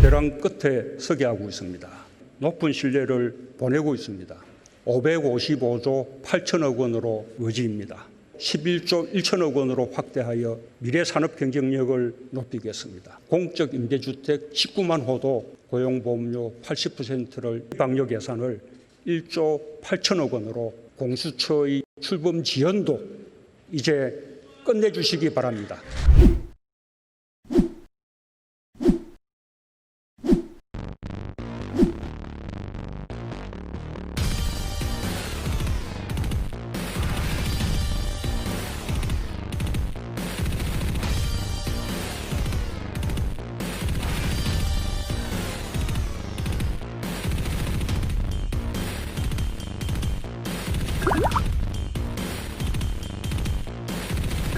벼랑 끝에 서게 하고 있습니다. 높은 신뢰를 보내고 있습니다. 555조 8천억 원으로 의지입니다. 11조 1천억 원으로 확대하여 미래 산업 경쟁력을 높이겠습니다. 공적 임대주택 19만 호도 고용보험료 80%를 방역 예산을 1조 8천억 원으로 공수처의 출범 지연도 이제 끝내주시기 바랍니다.